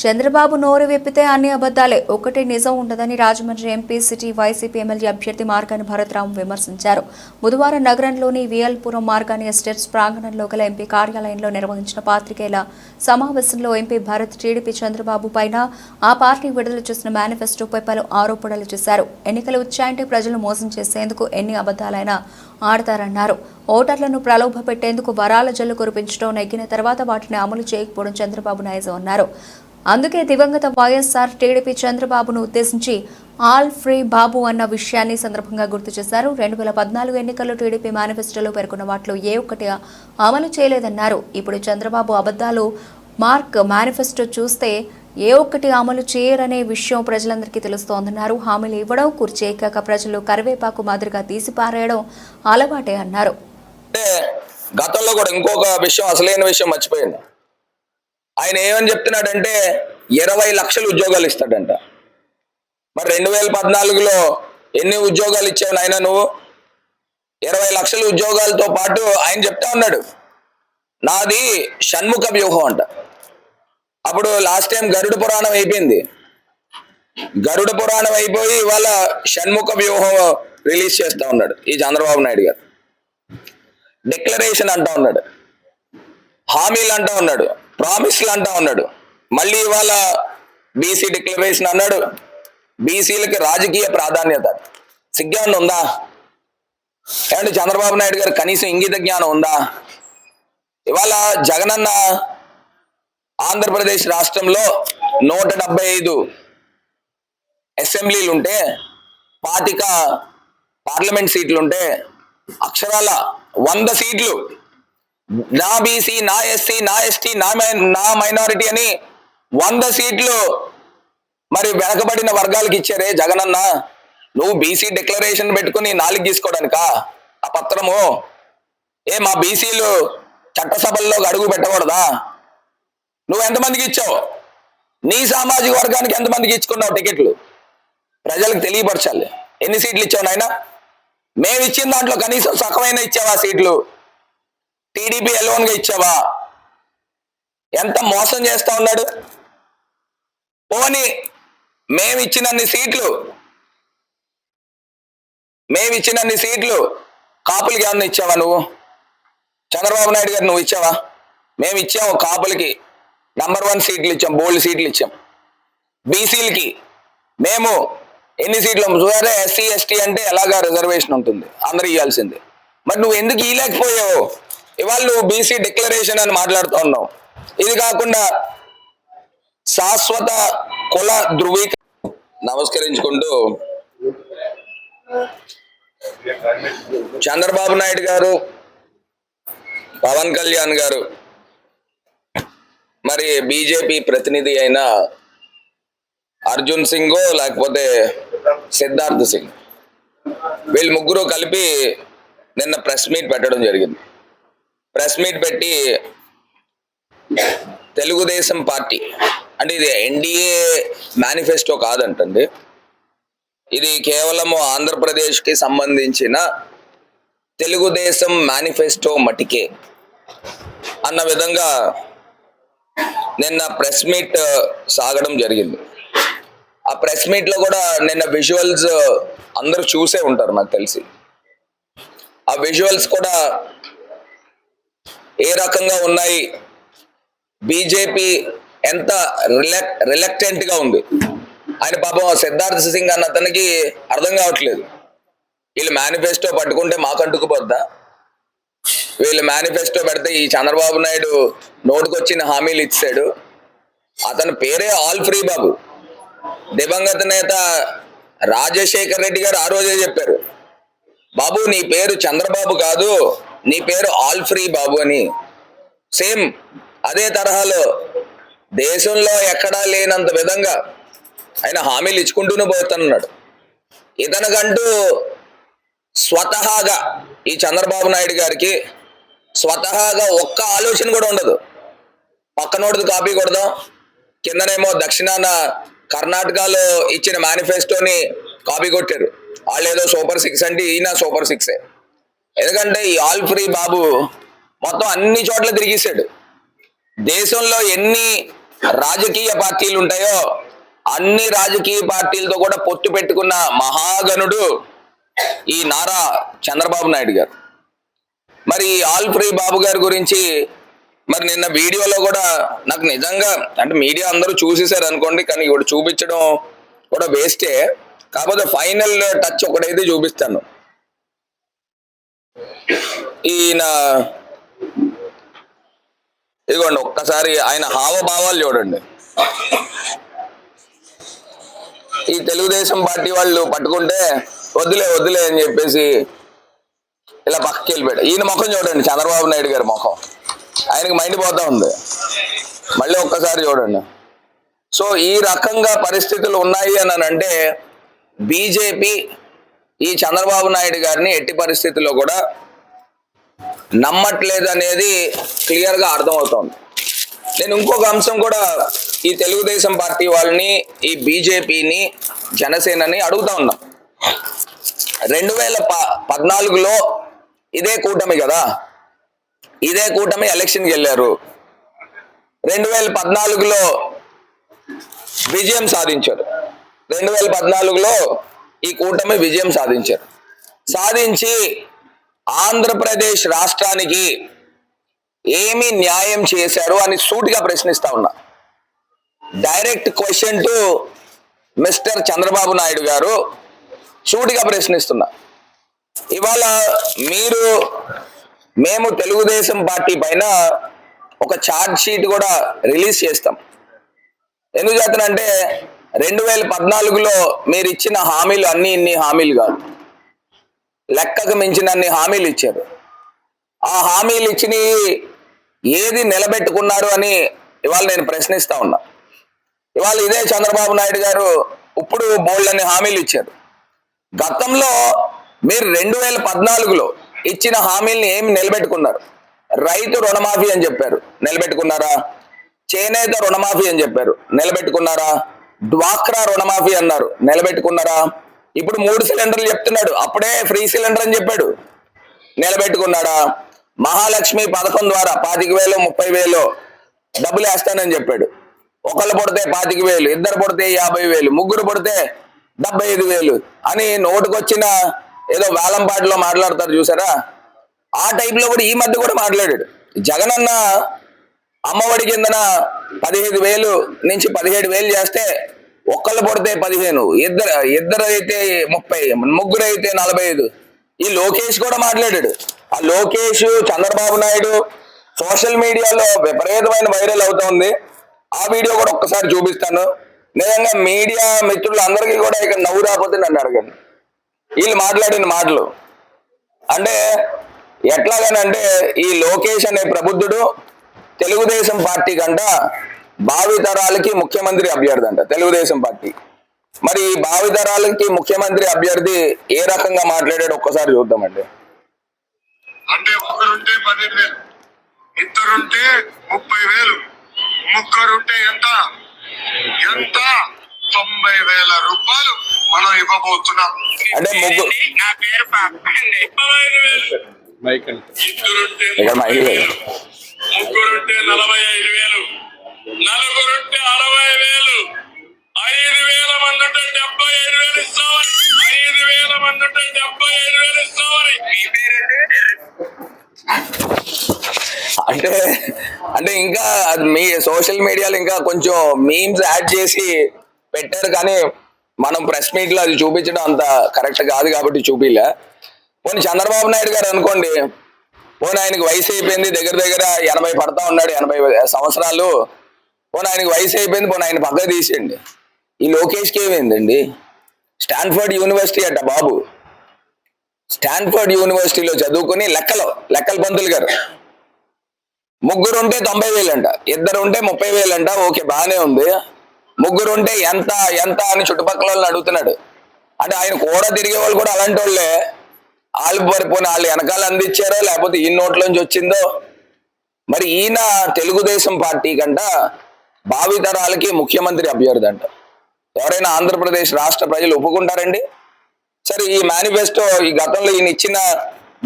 చంద్రబాబు నోరు విప్పితే అన్ని అబద్ధాలే. ఒకటి నిజం ఉండదని Rajahmundry MP city YCP MLA అభ్యర్థి మార్గాని భరత్రామ్ విమర్శించారు. బుధవారం నగరంలోని వియల్పురం మార్గాని ఎస్టేట్స్ ప్రాంగణంలో గల ఎంపీ కార్యాలయంలో నిర్వహించిన పాత్రికేయుల సమావేశంలో ఎంపీ భరత్ టీడీపీ చంద్రబాబు పైన ఆ పార్టీ విడుదల చేసిన మేనిఫెస్టోపై పలు ఆరోపణలు చేశారు. ఎన్నికలు వచ్చాయంటే ప్రజలు మోసం చేసేందుకు ఎన్ని అబద్ధాలైనా ఆడతారన్నారు. ఓటర్లను ప్రలోభ పెట్టేందుకు వరాల జల్లు కురిపించడం నెగ్గిన తర్వాత వాటిని అమలు చేయకపోవడం చంద్రబాబు నాయుడు అన్నారు. అందుకే దివంగత వైఎస్ఆర్ టీడీపీ చంద్రబాబును ఉద్దేశించి ఆల్ ఫ్రీ బాబు అన్న విషయాన్ని సందర్భంగా గుర్తు చేశారు. రెండు వేల పద్నాలుగు ఎన్నికల్లో టీడీపీ మేనిఫెస్టోలో పేర్కొన్న వాటిలో ఏ ఒక్కటి అమలు చేయలేదన్నారు. ఇప్పుడు చంద్రబాబు అబద్ధాలు మార్క్ మేనిఫెస్టో చూస్తే ఏ ఒక్కటి అమలు చేయరనే విషయం ప్రజలందరికీ తెలుస్తోందన్నారు. హామీలు ఇవ్వడం కుర్చేకాక ప్రజలు కరివేపాకు మాదిరిగా తీసిపారేయడం అలవాటే అన్నారు. గతంలో కూడా ఇంకొక విషయం అసలైన విషయం మర్చిపోయింది ఆయన ఏమని చెప్తున్నాడంటే ఇరవై లక్షలు ఉద్యోగాలు ఇస్తాడంట. మరి రెండు వేల పద్నాలుగులో ఎన్ని ఉద్యోగాలు ఇచ్చావు నాయన నువ్వు? ఇరవై లక్షల ఉద్యోగాలతో పాటు ఆయన చెప్తా ఉన్నాడు. నాది షణ్ముఖ వ్యూహం అంట. అప్పుడు లాస్ట్ టైం గరుడ పురాణం అయిపోయింది. గరుడ పురాణం అయిపోయి ఇవాళ షణ్ముఖ వ్యూహం రిలీజ్ చేస్తా ఉన్నాడు ఈ చంద్రబాబు నాయుడు గారు. డిక్లరేషన్ అంటా ఉన్నాడు. హామీలు అంటా ఉన్నాడు. ప్రామిస్లు అంటా ఉన్నాడు. మళ్ళీ ఇవాళ బీసీ డిక్లరేషన్ అన్నాడు. బీసీలకి రాజకీయ ప్రాధాన్యత. సిగ్గాన్ని ఉందా? ఏమంటే చంద్రబాబు నాయుడు గారు కనీసం ఇంగిత జ్ఞానం ఉందా? ఇవాళ జగనన్న ఆంధ్రప్రదేశ్ రాష్ట్రంలో నూట డెబ్బై ఐదు అసెంబ్లీలు ఉంటే పాతిక పార్లమెంట్ సీట్లు ఉంటే అక్షరాల వంద సీట్లు నా బీసీ నా ఎస్సీ నా ఎస్టీ నా నా మైనారిటీ అని వంద సీట్లు మరి వెనకబడిన వర్గాలకు ఇచ్చారే జగనన్న. నువ్వు బీసీ డిక్లరేషన్ పెట్టుకుని నాలుగు తీసుకోవడానికా ఆ పత్రము ఏ మా బీసీలు చట్టసభల్లో అడుగు పెట్టకూడదా? నువ్వు ఎంతమందికి ఇచ్చావు? నీ సామాజిక వర్గానికి ఎంతమందికి ఇచ్చుకున్నావు టికెట్లు? ప్రజలకు తెలియపరచాలి. ఎన్ని సీట్లు ఇచ్చావు నాయన? మేము ఇచ్చిన దాంట్లో కనీసం సగమైన ఇచ్చావా సీట్లు? టీడీపీ ఎలోన్గా ఇచ్చావా? ఎంత మోసం చేస్తా ఉన్నాడు? పోని మేము ఇచ్చినన్ని సీట్లు మేము ఇచ్చినన్ని సీట్లు కాపులకి ఏమన్నా ఇచ్చావా నువ్వు? చంద్రబాబు నాయుడు గారు నువ్వు ఇచ్చావా? మేము ఇచ్చాము కాపులకి. నంబర్ వన్ సీట్లు ఇచ్చాం బోల్డ్ సీట్లు ఇచ్చాం. బీసీలకి మేము ఎన్ని సీట్లు సరే ఎస్సీ ఎస్టీ అంటే ఎలాగా రిజర్వేషన్ ఉంటుంది? అందరు ఇవ్వాల్సిందే. మరి నువ్వు ఎందుకు ఇవ్వలేకపోయావు? ఇవాళ బీసీ డిక్లరేషన్ అని మాట్లాడుతూ ఉన్నావు. ఇది కాకుండా శాశ్వత కుల ధృవీక నమస్కరించుకుంటూ చంద్రబాబు నాయుడు గారు పవన్ కళ్యాణ్ గారు మరి బీజేపీ ప్రతినిధి అయిన అర్జున్ సింగ్ లేకపోతే సిద్ధార్థ్ సింగ్. వీళ్ళు ముగ్గురు కలిపి నిన్న ప్రెస్ మీట్ పెట్టడం జరిగింది. ప్రెస్ మీట్ పెట్టి తెలుగుదేశం పార్టీ అంటే ఇది ఎన్డీఏ మేనిఫెస్టో కాదంటండి. ఇది కేవలము ఆంధ్రప్రదేశ్కి సంబంధించిన తెలుగుదేశం మేనిఫెస్టో మటికే అన్న విధంగా నిన్న ప్రెస్ మీట్ సాగడం జరిగింది. ఆ ప్రెస్ మీట్లో కూడా నిన్న విజువల్స్ అందరూ చూసే ఉంటారు నాకు తెలిసి. ఆ విజువల్స్ కూడా ఏ రకంగా ఉన్నాయి? బీజేపీ ఎంత రిలక్ రిలక్టెంట్గా ఉంది? ఆయన పాపం సిద్ధార్థ సింగ్ అన్న అతనికి అర్థం కావట్లేదు. వీళ్ళు మేనిఫెస్టో పట్టుకుంటే మాకు అంటుకుపోద్దా? వీళ్ళు మేనిఫెస్టో పెడితే ఈ చంద్రబాబు నాయుడు నోటుకొచ్చిన హామీలు ఇచ్చాడు. అతని పేరే ఆల్ ఫ్రీ బాబు. దివంగత నేత రాజశేఖర్ రెడ్డి గారు ఆ రోజే చెప్పారు. బాబు నీ పేరు చంద్రబాబు కాదు. నీ పేరు ఆల్ ఫ్రీ బాబు అని. సేమ్ అదే తరహాలో దేశంలో ఎక్కడా లేనంత విధంగా ఆయన హామీలు ఇచ్చుకుంటూనే పోతున్నాడు. ఇతనికంటూ స్వతహాగా ఈ చంద్రబాబు నాయుడు గారికి స్వతహాగా ఒక్క ఆలోచన కూడా ఉండదు. పక్కనోడిది కాపీ కొడదాం. కిందనేమో దక్షిణాన కర్ణాటకలో ఇచ్చిన మేనిఫెస్టోని కాపీ కొట్టారు. వాళ్ళు ఏదో సూపర్ సిక్స్ అంటే ఈయన సూపర్ సిక్సే. ఎందుకంటే ఈ ఆల్ ఫ్రీ బాబు మొత్తం అన్ని చోట్ల తిరిగేశాడు. దేశంలో ఎన్ని రాజకీయ పార్టీలు ఉంటాయో అన్ని రాజకీయ పార్టీలతో కూడా పొత్తు పెట్టుకున్న మహాగణుడు ఈ నారా చంద్రబాబు నాయుడు గారు. మరి ఈ ఆల్ ఫ్రీ బాబు గారి గురించి మరి నిన్న వీడియోలో కూడా నాకు నిజంగా అంటే మీడియా అందరూ చూసేసారు అనుకోండి కానీ ఇప్పుడు చూపించడం కూడా వేస్టే కాకపోతే ఫైనల్ టచ్ ఒకటైతే చూపిస్తాను. ఈయన ఇదిగోండి ఒక్కసారి ఆయన హావభావాలు చూడండి. ఈ తెలుగుదేశం పార్టీ వాళ్ళు పట్టుకుంటే వద్దులే వద్దులే అని చెప్పేసి ఇలా పక్కకి వెళ్ళిపోయాడు. ఈయన ముఖం చూడండి చంద్రబాబు నాయుడు గారి ముఖం. ఆయనకి మైండ్ పోతా ఉంది. మళ్ళీ ఒక్కసారి చూడండి. సో ఈ రకంగా పరిస్థితులు ఉన్నాయి అని అంటే బీజేపీ ఈ చంద్రబాబు నాయుడు గారిని ఎట్టి పరిస్థితుల్లో కూడా నమ్మట్లేదు అనేది క్లియర్గా అర్థమవుతోంది. నేను ఇంకొక అంశం కూడా ఈ తెలుగుదేశం పార్టీ వాళ్ళని ఈ బీజేపీని జనసేనని అడుగుతా ఉన్నాం. రెండు వేల ప పద్నాలుగులో ఇదే కూటమి కదా? ఇదే కూటమి ఎలక్షన్కి వెళ్ళారు రెండు వేల పద్నాలుగులో విజయం సాధించారు. రెండు వేల పద్నాలుగులో ఈ కూటమి విజయం సాధించారు. సాధించి ఆంధ్రప్రదేశ్ రాష్ట్రానికి ఏమి న్యాయం చేశారు అని సూటిగా ప్రశ్నిస్తా ఉన్నా. Direct question to Mr Chandrababu Naidu garu సూటిగా ప్రశ్నిస్తున్నా. ఇవాళ మీరు మేము తెలుగుదేశం పార్టీ పైన ఒక ఛార్జ్ షీట్ కూడా రిలీజ్ చేస్తాం. ఎందుకు చేతనంటే రెండు వేల పద్నాలుగులో మీరు ఇచ్చిన హామీలు అన్ని ఇన్ని హామీలు కాదు. లెక్కకు మించిన అన్ని హామీలు ఇచ్చారు ఆ హామీలు ఇచ్చిన ఏది నిలబెట్టుకున్నారు అని ఇవాళ నేను ప్రశ్నిస్తా ఉన్నా. ఇవాళ ఇదే చంద్రబాబు నాయుడు గారు ఇప్పుడు బోల్డ్ అని హామీలు ఇచ్చారు గతంలో మీరు రెండు వేల పద్నాలుగులో ఇచ్చిన హామీల్ని ఏమి నిలబెట్టుకున్నారు? రైతు రుణమాఫీ అని చెప్పారు. నిలబెట్టుకున్నారా? చేనేత రుణమాఫీ అని చెప్పారు. నిలబెట్టుకున్నారా? డ్వాక్రా రుణమాఫీ అన్నారు. నిలబెట్టుకున్నారా? ఇప్పుడు మూడు సిలిండర్లు చెప్తున్నాడు. అప్పుడే ఫ్రీ సిలిండర్ అని చెప్పాడు. నిలబెట్టుకున్నాడా? మహాలక్ష్మి పథకం ద్వారా పాతిక వేలు ముప్పై వేలు డబ్బులు వేస్తానని చెప్పాడు. ఒకళ్ళు పడితే పాతిక వేలు ఇద్దరు పడితే యాభై వేలు ముగ్గురు పడితే డెబ్బై ఐదు వేలు అని నోటుకొచ్చిన ఏదో వేలంపాటిలో మాట్లాడతారు చూసారా? ఆ టైప్లో కూడా ఈ మధ్య కూడా మాట్లాడాడు. జగన్ అన్న అమ్మఒడి కిందన పదిహేను వేలు నుంచి పదిహేడు వేలు చేస్తే ఒక్కళ్ళు పడితే పదిహేను ఇద్దరు ఇద్దరు అయితే ముప్పై ముగ్గురు అయితే నలభై ఐదు ఈ లోకేష్ కూడా మాట్లాడాడు. ఆ లోకేష్ చంద్రబాబు నాయుడు సోషల్ మీడియాలో విపరీతమైన వైరల్ అవుతోంది ఆ వీడియో కూడా ఒక్కసారి చూపిస్తాను. నిజంగా మీడియా మిత్రులు అందరికీ కూడా ఇక్కడ నవ్వు రాకపోతే నన్ను అడగండి. వీళ్ళు మాట్లాడిన మాటలు. అంటే ఎట్లాగనంటే ఈ లోకేష్ అనే ప్రబుద్ధుడు తెలుగుదేశం పార్టీ కంట భావితరాలకి ముఖ్యమంత్రి అభ్యర్థి అంట తెలుగుదేశం పార్టీ. మరి భావితరాలకి ముఖ్యమంత్రి అభ్యర్థి ఏ రకంగా మాట్లాడాడో ఒక్కసారి చూద్దామండి. అంటే ఒకరుంటే పదిహేను వేలు ఇద్దరుంటే ముప్పై వేలు ముగ్గురుంటే ఎంత? ఎంత? తొంభై వేల రూపాయలు మనం ఇవ్వబోతున్నాం. అంటే ముగ్గురు నా పేరు ఇద్దరుంటే ముగ్గురుంటే నలభై ఐదు వేలు. నలుగురుంటే అరవై వేలు ఐదు వేల మంది ఉంటే డెబ్బై ఐదు వేలు ఇస్తామని. ఐదు వేల మంది ఉంటే డెబ్బై ఐదు వేలు ఇస్తామని. మీ పేరండి అంటే అంటే ఇంకా అది మీ సోషల్ మీడియాలో ఇంకా కొంచెం మీమ్స్ యాడ్ చేసి పెట్టారు కానీ మనం ప్రెస్ మీట్లో అది చూపించడం అంత కరెక్ట్ కాదు కాబట్టి చూపిలే. పోనీ చంద్రబాబు నాయుడు గారు అనుకోండి పోనీ ఆయనకి వయసు అయిపోయింది దగ్గర దగ్గర ఎనభై పడతా ఉన్నాడు ఎనభై సంవత్సరాలు. పోనీ ఆయనకి వయసు అయిపోయింది పోనీ ఆయన పక్కకు తీసేయండి ఈ లోకేష్కి ఏమైందండి? స్టాన్ఫర్డ్ యూనివర్సిటీ అట బాబు. స్టాన్ఫర్డ్ యూనివర్సిటీలో చదువుకుని లెక్కలు లెక్కల పంతులు గారు. ముగ్గురు ఉంటే తొంభై వేలు అంట ఇద్దరు ఉంటే ముప్పై వేలు అంట ఓకే బాగానే ఉంది. ముగ్గురు ఉంటే ఎంత ఎంత అని చుట్టుపక్కల వాళ్ళని అడుగుతున్నాడు. అంటే ఆయన కూడా తిరిగే వాళ్ళు కూడా అలాంటి వాళ్ళే వాళ్ళు పరిపోయిన వాళ్ళు వెనకాల అందించారో లేకపోతే ఈ నోట్లోంచి వచ్చిందో? మరి ఈయన తెలుగుదేశం పార్టీ కంట భావితరాలకి ముఖ్యమంత్రి అభ్యర్థి అంట. ఎవరైనా ఆంధ్రప్రదేశ్ రాష్ట్ర ప్రజలు ఒప్పుకుంటారండి? సరే ఈ మేనిఫెస్టో ఈ గతంలో ఈయన ఇచ్చిన